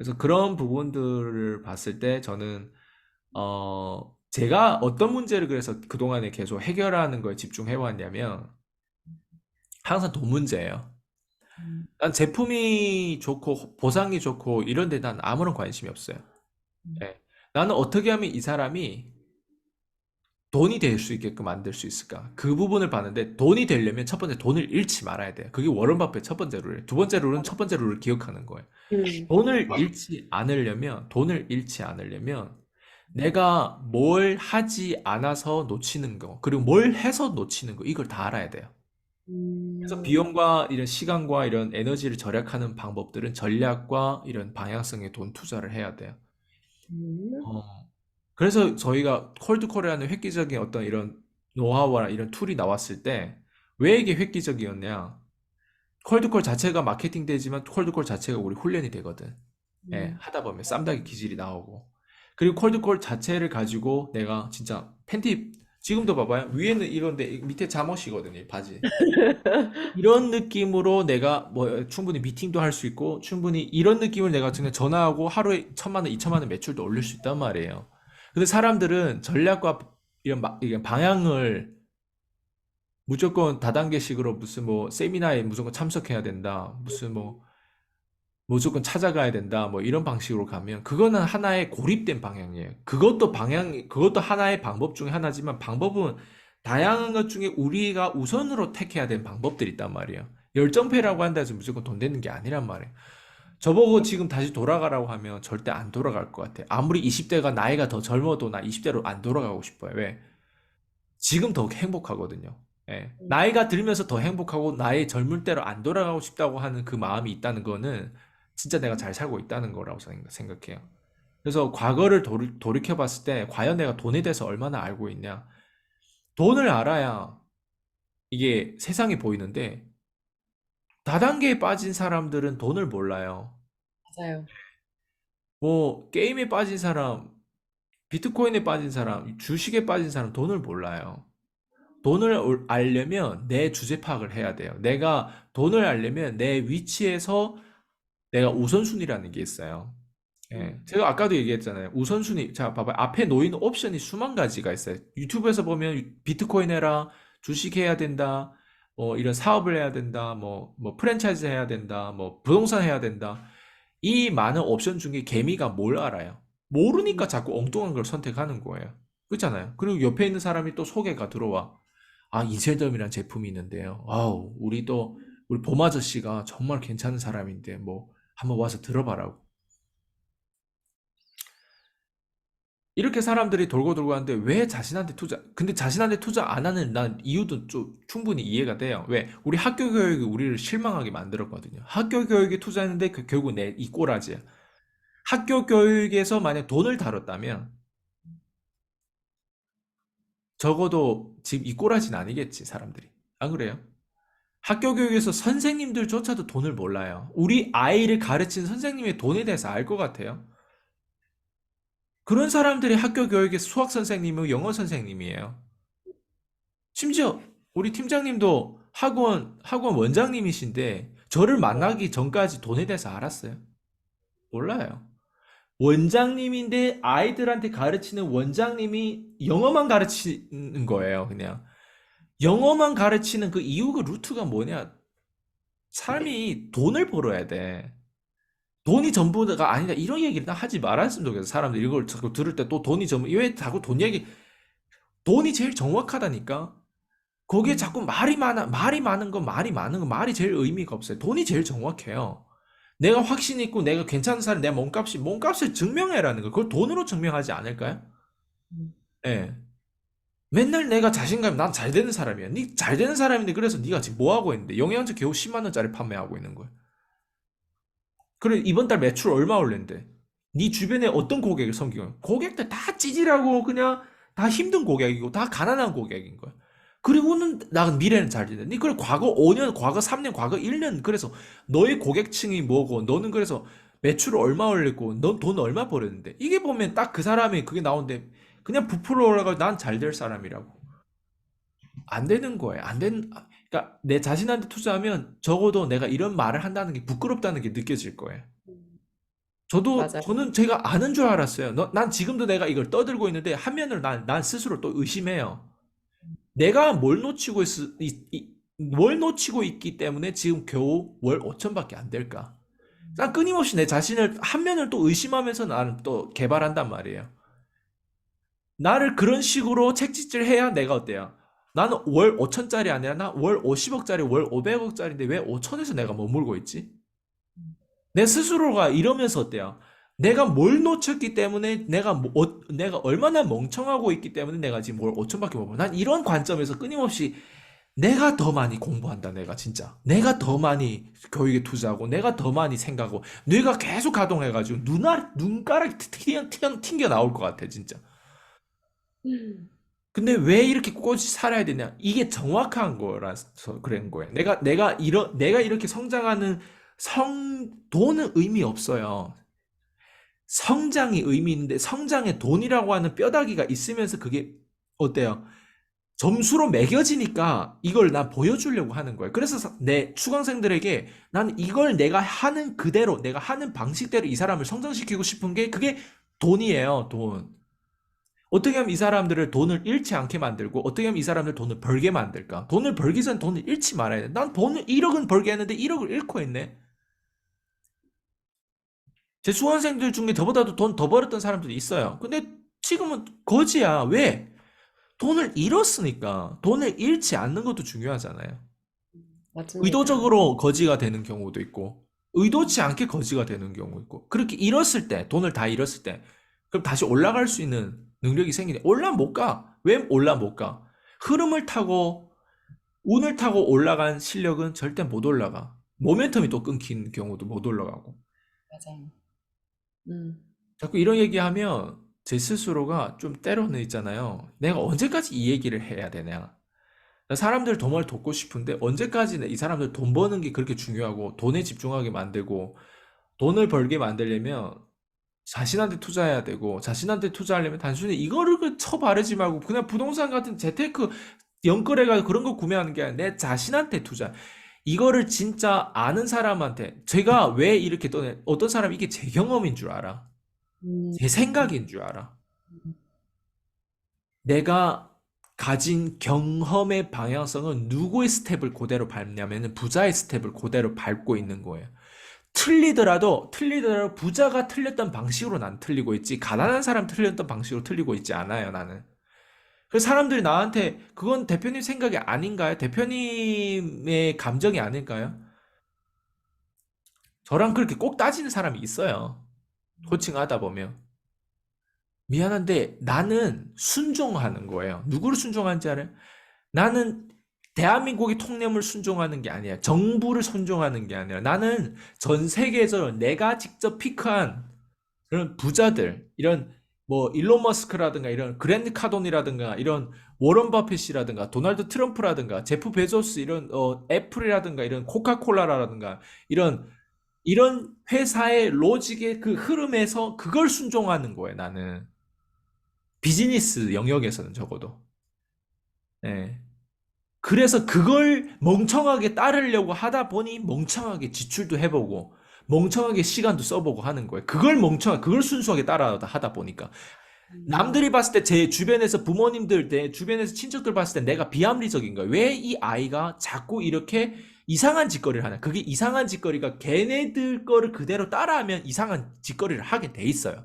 그래서 그런 부분들을 봤을 때 저는 어 제가 어떤 문제를 그래서 그동안에 계속 해결하는 거에 집중해 왔냐면 항상 돈 문제예요. 음. 난 제품이 좋고 보상이 좋고 이런 데 난 아무런 관심이 없어요. 음. 예. 나는 어떻게 하면 이 사람이 돈이 될 수 있게끔 만들 수 있을까? 그 부분을 봤는데 돈이 되려면 첫 번째 돈을 잃지 말아야 돼요. 그게 워런 버핏 첫 번째 룰이에요. 두 번째 룰은 첫 번째 룰을 기억하는 거예요. 음. 돈을 잃지 않으려면 돈을 잃지 않으려면 내가 뭘 하지 않아서 놓치는 거 그리고 뭘 해서 놓치는 거 이걸 다 알아야 돼요. 그래서 음. 비용과 이런 시간과 이런 에너지를 절약하는 방법들은 전략과 이런 방향성에 돈 투자를 해야 돼요. 음. 어, 그래서 저희가 콜드콜이라는 획기적인 어떤 이런 노하우나 이런 툴이 나왔을 때 왜 이게 획기적이었냐? 콜드콜 자체가 마케팅 되지만 콜드콜 자체가 우리 훈련이 되거든. 예, 음. 하다 보면 쌈닭이 기질이 나오고. 그리고 콜드콜 자체를 가지고 내가 진짜 팬티 지금도 봐봐요. 위에는 이건데 밑에 잠옷이거든요, 이 바지. 이런 느낌으로 내가 뭐 충분히 미팅도 할 수 있고 충분히 이런 느낌을 내가 그냥 전화하고 하루에 천만 원, 이천만 원 매출도 올릴 수 있단 말이에요. 근데 사람들은 전략과 이런 마- 이게 방향을 무조건 다단계식으로 무슨 뭐 세미나에 무조건 참석해야 된다. 무슨 뭐 무조건 찾아가야 된다. 뭐 이런 방식으로 가면 그거는 하나의 고립된 방향이에요. 그것도 방향, 그것도 하나의 방법 중에 하나지만 방법은 다양한 것 중에 우리가 우선으로 택해야 되는 방법들이 있단 말이에요. 열정페이라고 한다 해서 무조건 돈 되는 게 아니란 말이에요. 저보고 지금 다시 돌아가라고 하면 절대 안 돌아갈 것 같아요. 아무리 20대가 나이가 더 젊어도 나 20대로 안 돌아가고 싶어요. 왜? 지금 더 행복하거든요. 예. 음. 나이가 들면서 더 행복하고 나의 젊을 때로 안 돌아가고 싶다고 하는 그 마음이 있다는 거는 진짜 내가 잘 살고 있다는 거라고 생각- 생각해요. 그래서 과거를 돌이, 돌이 켜 봤을 때 과연 내가 돈에 대해서 얼마나 알고 있냐? 돈을 알아야 이게 세상이 보이는데 다단계에 빠진 사람들은 돈을 몰라요. 맞아요. 뭐 게임에 빠진 사람, 비트코인에 빠진 사람, 주식에 빠진 사람 돈을 몰라요. 돈을 올- 알려면 내 주제 파악을 해야 돼요. 내가 돈을 알려면 내 위치에서 내가 우선순위라는 게 있어요. 예. 음. 제가 아까도 얘기했잖아요. 우선순위. 자, 봐봐요. 앞에 놓인 옵션이 수만 가지가 있어요. 유튜브에서 보면 비트코인 해라, 주식 해야 된다, 뭐 이런 사업을 해야 된다, 뭐, 뭐 프랜차이즈 해야 된다, 뭐 부동산 해야 된다. 이 많은 옵션 중에 개미가 뭘 알아요? 모르니까 자꾸 엉뚱한 걸 선택하는 거예요. 그렇잖아요. 그리고 옆에 있는 사람이 또 소개가 들어와. 아, 이셀덤이라는 제품이 있는데요. 아우, 우리 또, 우리 봄 아저씨가 정말 괜찮은 사람인데, 뭐, 한번 와서 들어봐라고. 이렇게 사람들이 돌고 돌고 하는데 왜 자신한테 투자, 근데 자신한테 투자 안 하는 난 이유도 좀 충분히 이해가 돼요. 왜? 우리 학교 교육이 우리를 실망하게 만들었거든요. 학교 교육에 투자했는데 그 결국 내 이 꼬라지야. 학교 교육에서 만약 돈을 다뤘다면 적어도 지금 이 꼬라지는 아니겠지, 사람들이. 안 그래요? 학교 교육에서 선생님들조차도 돈을 몰라요. 우리 아이를 가르친 선생님의 돈에 대해서 알 것 같아요. 그런 사람들이 학교 교육의 수학 선생님이고 영어 선생님이에요. 심지어 우리 팀장님도 학원, 학원 원장님이신데 저를 만나기 전까지 돈에 대해서 알았어요. 몰라요. 원장님인데 아이들한테 가르치는 원장님이 영어만 가르치는 거예요, 그냥. 영어만 가르치는 그 이유가 루트가 뭐냐? 사람이 돈을 벌어야 돼. 돈이 전부가 아니다. 이런 얘기를 나 하지 말았으면 좋겠어. 사람들 이걸 자꾸 들을 때 또 돈이 전부, 왜 자꾸 돈 얘기, 돈이 제일 정확하다니까? 거기에 음. 자꾸 말이 많아, 말이 많은 건 말이 많은 건 말이 제일 의미가 없어요. 돈이 제일 정확해요. 내가 확신 있고 내가 괜찮은 사람, 내 몸값이, 몸값을 증명해라는 거. 그걸 돈으로 증명하지 않을까요? 음. 예. 맨날 내가 자신감, 난 잘 되는 사람이야. 니 잘 되는 사람인데 그래서 네가 지금 뭐 하고 있는데 영양제 겨우 10만 원짜리 판매하고 있는 거야. 그래 이번 달 매출 얼마 올렸는데? 네 주변에 어떤 고객을 섬기고 고객들 다 찌질하고 그냥 다 힘든 고객이고 다 가난한 고객인 거야. 그리고는 나 미래는 잘 되는데 니 그래 과거 5년, 과거 3년, 과거 1년 그래서 너의 고객층이 뭐고 너는 그래서 매출을 얼마 올렸고 넌 돈 얼마 벌었는데 이게 보면 딱 그 사람이 그게 나오는데 그냥 부풀어 올라가고 난 잘 될 사람이라고. 안 되는 거예요. 안 되는, 아, 그러니까 내 자신한테 투자하면 적어도 내가 이런 말을 한다는 게 부끄럽다는 게 느껴질 거예요. 음. 저도 맞아요. 저는 제가 아는 줄 알았어요. 너- 난 지금도 내가 이걸 떠들고 있는데 한면으로 난, 난 스스로 또 의심해요. 내가 뭘 놓치고 있, 이- 이- 뭘 놓치고 있기 때문에 지금 겨우 월 5천밖에 안 될까? 난 끊임없이 내 자신을 한 면을 또 의심하면서 나는 또 개발한단 말이에요. 나를 그런 식으로 책짓질 해야 내가 어때요? 나는 월 5천짜리 아니라 나 월 50억짜리, 월 500억짜리인데 왜 5천에서 내가 머물고 있지? 내 스스로가 이러면서 어때요? 내가 뭘 놓쳤기 때문에 내가 뭐- 어- 내가 얼마나 멍청하고 있기 때문에 내가 지금 월 5천밖에 못 벌어. 난 이런 관점에서 끊임없이 내가 더 많이 공부한다, 내가 진짜. 내가 더 많이 교육에 투자하고, 내가 더 많이 생각하고, 뇌가 계속 가동해가지고, 눈알, 튕겨, 튕겨, 튕겨 나올 것 같아, 진짜. 음. 근데 왜 이렇게 꿋꿋이 살아야 되냐? 이게 정확한 거라서 그런 거예요. 내가, 내가 이러, 내가 이렇게 성장하는 성, 돈은 의미 없어요. 성장이 의미 있는데, 성장에 돈이라고 하는 뼈다귀가 있으면서 그게 어때요? 점수로 매겨지니까 이걸 난 보여주려고 하는 거예요. 그래서 사- 내 수강생들에게 나는 이걸 내가 하는 그대로, 내가 하는 방식대로 이 사람을 성장시키고 싶은 게 그게 돈이에요, 돈. 어떻게 하면 이 사람들을 돈을 잃지 않게 만들고 어떻게 하면 이 사람들 돈을 벌게 만들까? 돈을 벌기 전 돈을 잃지 말아야 돼. 난 돈을 1억은 벌게 했는데 1억을 잃고 있네. 제 수강생들 중에 저보다도 돈 더 벌었던 사람들이 있어요. 근데 지금은 거지야. 왜? 돈을 잃었으니까. 돈을 잃지 않는 것도 중요하잖아요. 맞습니다. 의도적으로 거지가 되는 경우도 있고, 의도치 않게 거지가 되는 경우 있고, 그렇게 잃었을 때, 돈을 다 잃었을 때, 그럼 다시 올라갈 수 있는 능력이 생기네. 올라 못 가. 왜 올라 못 가? 흐름을 타고, 운을 타고 올라간 실력은 절대 못 올라가. 모멘텀이 또 끊긴 경우도 못 올라가고. 맞아요. 음. 자꾸 이런 얘기하면 제 스스로가 좀 때로는 있잖아요. 내가 언제까지 이 얘기를 해야 되냐? 나 사람들 정말 돕고 싶은데 언제까지 이 사람들 돈 버는 게 그렇게 중요하고 돈에 집중하게 만들고 돈을 벌게 만들려면 자신한테 투자해야 되고 자신한테 투자하려면 단순히 이거를 그 쳐바르지 말고 그냥 부동산 같은 재테크 연끌해가 그런 거 구매하는 게 아니라 내 자신한테 투자. 이거를 진짜 아는 사람한테 제가 왜 이렇게 떠내 어떤 사람이 이게 제 경험인 줄 알아. 음. 제 생각인 줄 알아. 내가 가진 경험의 방향성은 누구의 스텝을 그대로 밟냐면은 부자의 스텝을 그대로 밟고 있는 거예요. 틀리더라도 틀리더라도 부자가 틀렸던 방식으로 난 틀리고 있지 가난한 사람 틀렸던 방식으로 틀리고 있지 않아요 나는. 그래서 사람들이 나한테 그건 대표님 생각이 아닌가요? 대표님의 감정이 아닐까요? 저랑 그렇게 꼭 따지는 사람이 있어요. 코칭하다 보면. 미안한데 나는 순종하는 거예요. 누구를 순종하는지 알아요? 나는 대한민국의 통념을 순종하는 게 아니야. 정부를 순종하는 게 아니라 나는 전 세계에서 내가 직접 피크한 그런 부자들, 이런 뭐 일론 머스크라든가 이런 그랜드 카돈이라든가 이런 워런 버핏이라든가 도널드 트럼프라든가 제프 베조스 이런 어, 애플이라든가 이런 코카콜라라든가 이런 이런 회사의 로직의 그 흐름에서 그걸 순종하는 거예요, 나는. 비즈니스 영역에서는 적어도. 예. 그래서 그걸 멍청하게 따르려고 하다 보니 멍청하게 지출도 해보고, 멍청하게 시간도 써보고 하는 거예요. 그걸 멍청하게, 그걸 순수하게 따라 하다 하다 보니까. 남들이 봤을 때 제 주변에서 부모님들, 내 주변에서 친척들 봤을 때 내가 비합리적인 거야. 왜이 아이가 자꾸 이렇게 이상한 짓거리를 하냐. 그게 이상한 짓거리가 걔네들 거를 그대로 따라하면 이상한 짓거리를 하게 돼 있어요.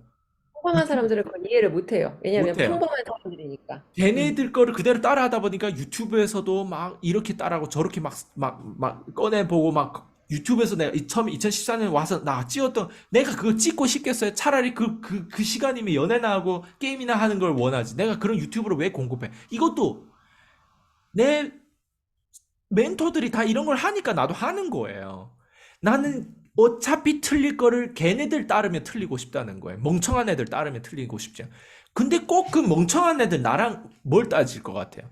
평범한 사람들은 그걸 이해를 못해요. 왜냐하면 못해요. 평범한 사람들이니까. 걔네들 거를 그대로 따라하다 보니까 유튜브에서도 막 이렇게 따라하고 저렇게 막, 막, 막 꺼내보고 막 유튜브에서 내가 이- 처음에 2014년에 와서 나 찍었던 내가 그거 찍고 싶겠어요? 차라리 그, 그, 그 시간이면 연애나 하고 게임이나 하는 걸 원하지. 내가 그런 유튜브를 왜 공급해? 이것도 내 멘토들이 다 이런 걸 하니까 나도 하는 거예요. 나는 어차피 틀릴 거를 걔네들 따르면 틀리고 싶다는 거예요. 멍청한 애들 따르면 틀리고 싶지. 근데 꼭 그 멍청한 애들 나랑 뭘 따질 것 같아요?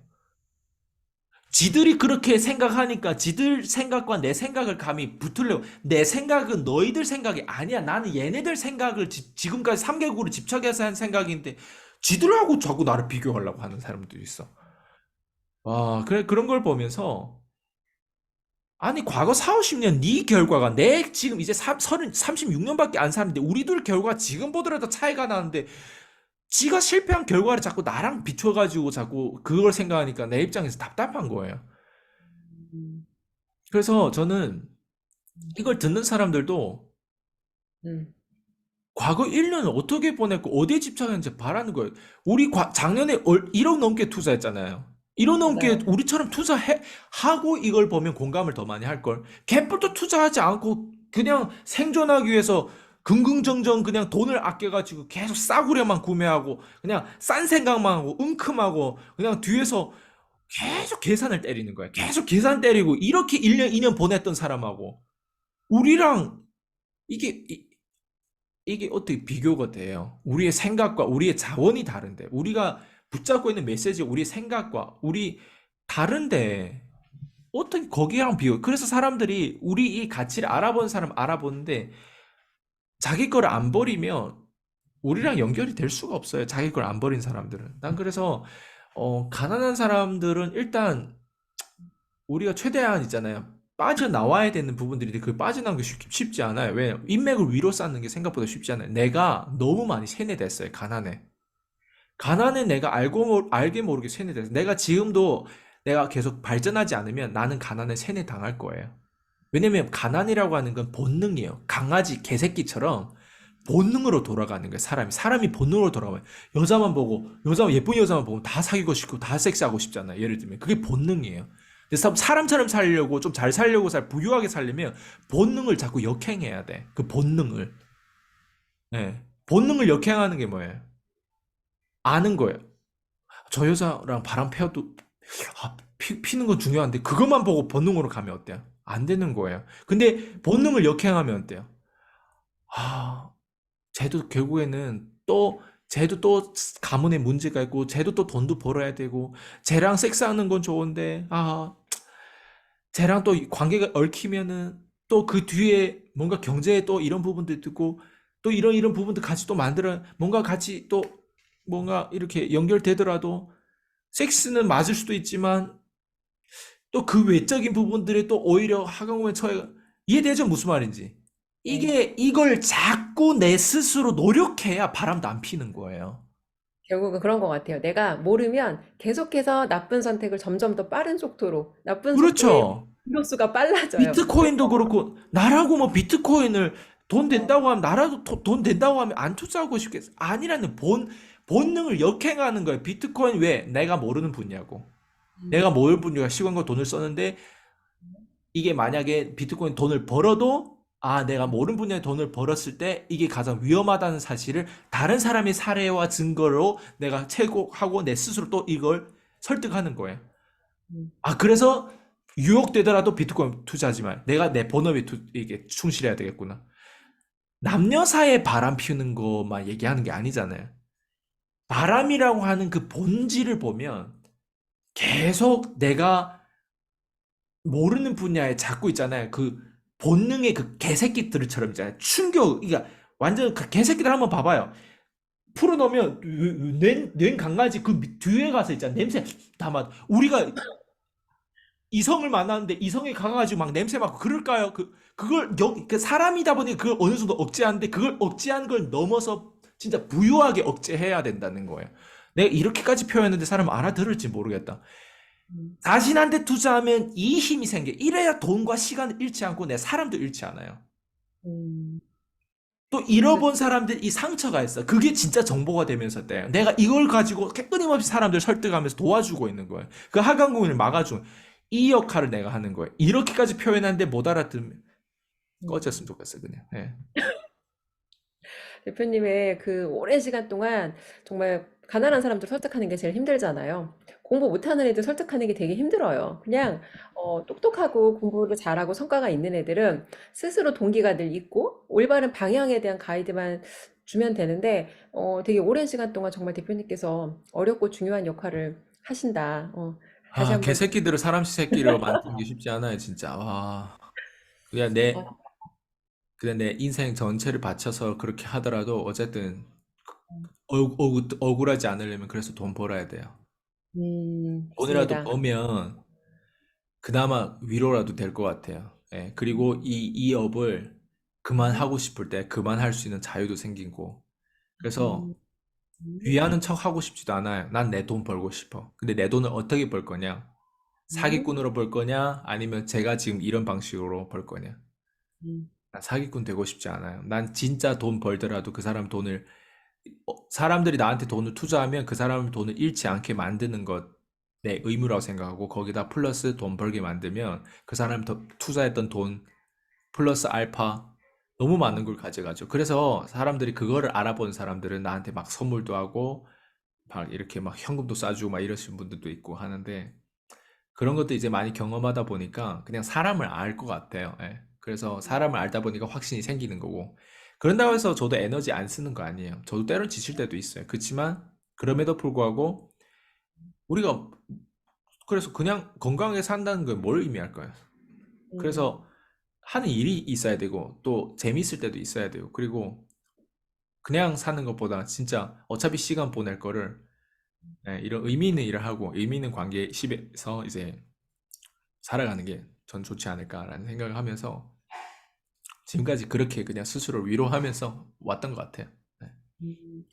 지들이 그렇게 생각하니까 지들 생각과 내 생각을 감히 붙으려고 내 생각은 너희들 생각이 아니야. 나는 얘네들 생각을 지, 지금까지 3개국으로 집착해서 한 생각인데 지들하고 자꾸 나를 비교하려고 하는 사람도 있어. 와, 그래 그런 걸 보면서 아니, 과거 4, 50년 네 결과가 내 지금 이제 3, 36년밖에 안 사는데 우리 둘 결과 지금 보더라도 차이가 나는데 지가 실패한 결과를 자꾸 나랑 비춰가지고 자꾸 그걸 생각하니까 내 입장에서 답답한 거예요. 음, 그래서 저는 이걸 듣는 사람들도 음, 과거 1년을 어떻게 보냈고 어디에 집착했는지 바라는 거예요. 우리 과- 작년에 얼- 1억 넘게 투자했잖아요. 1억 넘게 맞아요. 우리처럼 투자해 하고 이걸 보면 공감을 더 많이 할 걸. 개뿔도 투자하지 않고 그냥 생존하기 위해서 긍긍정정 그냥 돈을 아껴가지고 계속 싸구려만 구매하고 그냥 싼 생각만 하고 은큼하고 그냥 뒤에서 계속 계산을 때리는 거야. 계속 계산 때리고 이렇게 1년, 2년 보냈던 사람하고 우리랑 이게 이- 이게 어떻게 비교가 돼요? 우리의 생각과 우리의 자원이 다른데, 우리가 붙잡고 있는 메시지, 우리의 생각과 우리 다른데, 어떻게 거기랑 비교? 그래서 사람들이 우리 이 가치를 알아본 사람 알아보는데, 자기 걸안 버리면 우리랑 연결이 될 수가 없어요. 자기 걸 안 버린 사람들은. 난 그래서, 어, 가난한 사람들은 일단 우리가 최대한 있잖아요. 빠져나와야 되는 부분들이 그 빠져나오는 게 쉽, 쉽지 않아요. 왜? 인맥을 위로 쌓는 게 생각보다 쉽지 않아요. 내가 너무 많이 세뇌됐어요. 가난에. 가난에 내가 알고 모, 알게 모르게 세뇌됐어요. 내가 지금도 내가 계속 발전하지 않으면 나는 가난에 세뇌 당할 거예요. 왜냐면 가난이라고 하는 건 본능이에요. 강아지, 개새끼처럼 본능으로 돌아가는 거예요. 사람이. 사람이 본능으로 돌아가요. 여자만 보고, 여자, 예쁜 여자만 보고 다 사귀고 싶고 다 섹스하고 싶잖아요. 예를 들면. 그게 본능이에요. 사람처럼 살려고 좀 잘 살려고 살 부유하게 살려면 본능을 자꾸 역행해야 돼. 그 본능을. 예. 본능을 역행하는 게 뭐예요? 아는 거예요. 저 여자랑 바람 피워도 아, 피, 피는 건 중요한데 그것만 보고 본능으로 가면 어때요? 안 되는 거예요. 근데 본능을 역행하면 어때요? 아, 쟤도 결국에는 또 쟤도 또 가문에 문제가 있고 쟤도 또 돈도 벌어야 되고 쟤랑 섹스하는 건 좋은데 아 쟤랑 또 관계가 얽히면은 또 그 뒤에 뭔가 경제에 또 이런 부분도 있고 또 이런 이런 부분도 같이 또 만들어 뭔가 같이 또 뭔가 이렇게 연결되더라도 섹스는 맞을 수도 있지만 또 그 외적인 부분들이 또 오히려 하강호에 처해 이해되죠? 무슨 말인지. 이게 이걸 자꾸 내 스스로 노력해야 바람도 안 피는 거예요. 결국은 그런 것 같아요. 내가 모르면 계속해서 나쁜 선택을 점점 더 빠른 속도로, 나쁜 그렇죠. 기록수가 빨라져요. 비트코인도 그렇고 나라고 뭐 비트코인을 돈 된다고 하면 나라도 토- 돈 된다고 하면 안 투자하고 싶겠어. 아니라는 본 본능을 역행하는 거예요. 비트코인 왜 내가 모르는 분야고. 음, 내가 모르는 분야가 시간과 돈을 썼는데 이게 만약에 비트코인 돈을 벌어도 아, 내가 모르는 분야에 돈을 벌었을 때 이게 가장 위험하다는 사실을 다른 사람의 사례와 증거로 내가 채곡하고 내 스스로 또 이걸 설득하는 거예요. 음, 아, 그래서 유혹되더라도 비트코인 투자하지 마. 내가 내 본업에 투, 이게 충실해야 되겠구나. 남녀 사이에 바람 피우는 것만 얘기하는 게 아니잖아요. 바람이라고 하는 그 본질을 보면 계속 내가 모르는 분야에 잡고 있잖아요. 그 본능의 그 개새끼들처럼 있잖아요. 충격, 그러니까 완전 그 개새끼들 한번 봐봐요. 풀어놓으면 뇌, 뇌 강아지 그 밑- 뒤에 가서 있잖아. 냄새 다 맡. 우리가 이성을 만나는데 이성에 가가지고 막 냄새 맡고 그럴까요? 그 그걸 여, 그 사람이다 보니 그걸 어느 정도 억제하는데 그걸 억제한 걸 넘어서 진짜 부유하게 억제해야 된다는 거예요. 내가 이렇게까지 표현했는데 사람 알아들을지 모르겠다. 음, 자신한테 투자하면 이 힘이 생겨. 이래야 돈과 시간을 잃지 않고 내 사람도 잃지 않아요. 음, 또 잃어본 사람들 이 상처가 있어. 그게 진짜 정보가 되면서 때 내가 이걸 가지고 끊임없이 사람들 설득하면서 도와주고 있는 거예요. 그 하강공인을 막아주는 이 역할을 내가 하는 거예요. 이렇게까지 표현하는데 못 알아들으면 음. 꺼졌으면 좋겠어 그냥. 예. 대표님의 그 오랜 시간 동안 정말 가난한 사람들 설득하는 게 제일 힘들잖아요. 공부 못하는 애들 설득하는 게 되게 힘들어요. 그냥 어, 똑똑하고 공부를 잘하고 성과가 있는 애들은 스스로 동기가 늘 있고 올바른 방향에 대한 가이드만 주면 되는데 어, 되게 오랜 시간 동안 정말 대표님께서 어렵고 중요한 역할을 하신다. 어, 다시 아, 한번 개새끼들을 사람 새끼로 만드는 게 쉽지 않아요, 진짜. 와. 그냥 내, 어, 그냥 내 인생 전체를 바쳐서 그렇게 하더라도 어쨌든 음, 억, 억, 억울하지 않으려면 그래서 돈 벌어야 돼요. 음, 돈이라도 맞습니다. 벌면 그나마 위로라도 될 것 같아요. 예, 그리고 이, 이 업을 그만하고 싶을 때 그만할 수 있는 자유도 생기고. 그래서 음, 음, 위하는 척 하고 싶지도 않아요. 난 내 돈 벌고 싶어. 근데 내 돈을 어떻게 벌 거냐? 음, 사기꾼으로 벌 거냐? 아니면 제가 지금 이런 방식으로 벌 거냐? 음, 난 사기꾼 되고 싶지 않아요. 난 진짜 돈 벌더라도 그 사람 돈을, 어, 사람들이 나한테 돈을 투자하면 그 사람 돈을 잃지 않게 만드는 것 내 의무라고 생각하고 거기다 플러스 돈 벌게 만들면 그 사람 더 투자했던 돈 플러스 알파 너무 많은 걸 가져가죠. 그래서 사람들이 그거를 알아본 사람들은 나한테 막 선물도 하고 막 이렇게 막 현금도 쏴주고 막 이러시는 분들도 있고 하는데 그런 것도 이제 많이 경험하다 보니까 그냥 사람을 알 것 같아요. 예. 그래서 사람을 알다 보니까 확신이 생기는 거고. 그런다고 해서 저도 에너지 안 쓰는 거 아니에요. 저도 때론 지칠 때도 있어요. 그렇지만 그럼에도 불구하고 우리가 그래서 그냥 건강하게 산다는 건 뭘 의미할까요? 음, 그래서 하는 일이 있어야 되고 또 재밌을 때도 있어야 돼요. 그리고 그냥 사는 것보다 진짜 어차피 시간 보낼 거를 예, 이런 의미 있는 일을 하고 의미 있는 관계 십에서 이제 살아가는 게 전 좋지 않을까라는 생각을 하면서 지금까지 그렇게 그냥 스스로를 위로하면서 왔던 것 같아요. 네. 음.